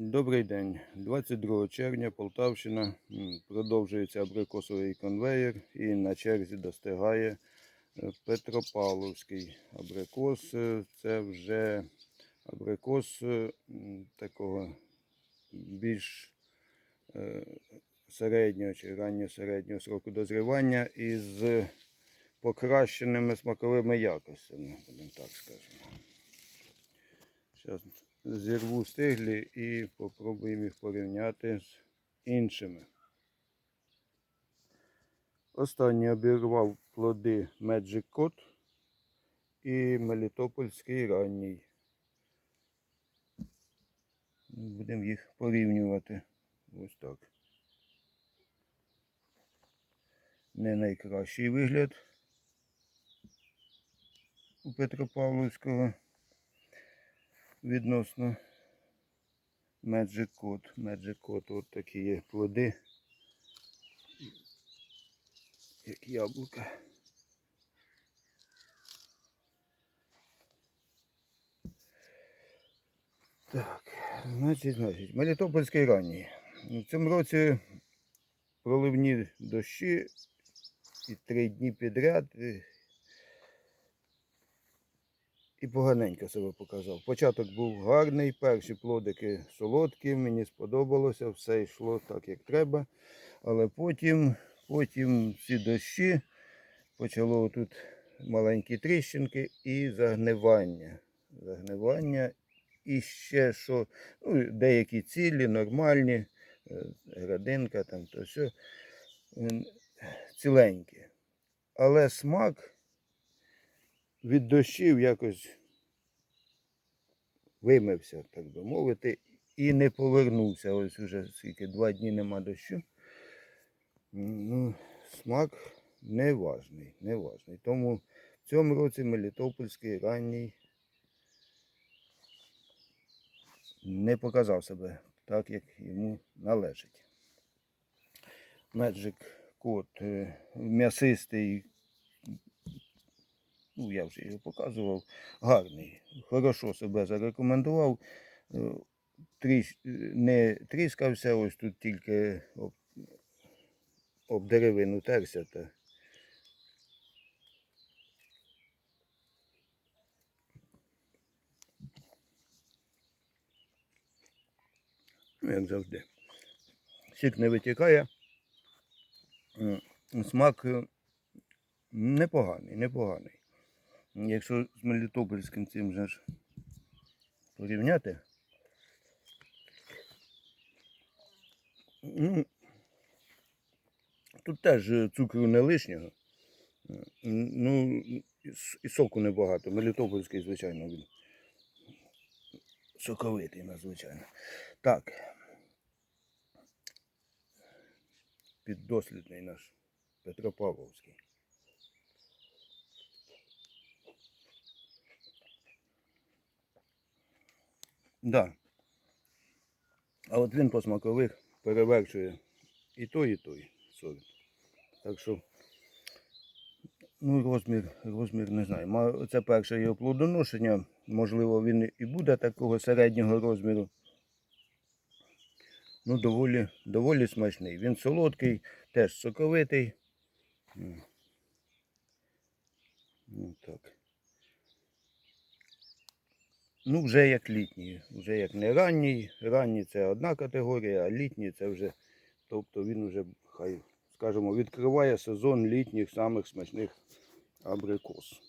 Добрий день. 22 червня Полтавщина. Продовжується абрикосовий конвеєр і на черзі достигає е, Петропавловський абрикос. Е, Це вже абрикос е, такого більш середнього чи ранньо-середнього сроку дозрівання із покращеними смаковими якостями, будемо так скажемо. Зірву стиглі і попробуємо їх порівняти з іншими. Останній обірвав плоди Magic Cot і Мелітопольський ранній. Будемо їх порівнювати. Ось так. Не найкращий вигляд у Петропавловського відносно Magic Code. Magic Code от такі є плоди. Як яблука. Так, значить, значить, Мелітопольський ранній. В цьому році проливні дощі і три дні підряд. І поганенько себе показав. Початок був гарний, перші плодики солодкі, мені сподобалося, все йшло так, як треба. Але потім, потім ці дощі почало тут маленькі тріщинки і загнивання. Загнивання. І ще що, ну, деякі цілі, нормальні, е, градинка там, то все ціленькі. Але смак від дощів якось вимився, так би мовити, і не повернувся. Ось уже скільки два дні нема дощу. Ну, смак неважний, неважний. Тому в цьому році Мелітопольський ранній не показав себе так, як йому належить. Magic кот е, м'ясистий ну я вже його показував, гарний, хорошо себе зарекомендував. Е, Тріс, не тріскався, ось тут тільки об, об деревину терся. Та. Ну, як завжди. Сік не витікає. Смак е, непоганий, непоганий. Якщо з Мелітопольським цим же ж порівняти. Ну, тут теж е, цукру не лишнього. Ну, і і соку небагато. Мелітопольський, звичайно, він соковитий надзвичайно. Так. Піддослідний наш Петропавловський. Да. А от він по смакових перевершує і той, і той сорт. Так що, ну, розмір, розмір не знаю. Це перше його плодоношення. Можливо, він і буде такого середнього розміру. Ну, доволі, доволі смачний. Він солодкий, теж соковитий. Ну, так. Ну, вже як літній, вже як не ранній. Ранній це одна категорія, а літній це вже, тобто він вже, хай, скажімо, відкриває сезон літніх самих смачних абрикос.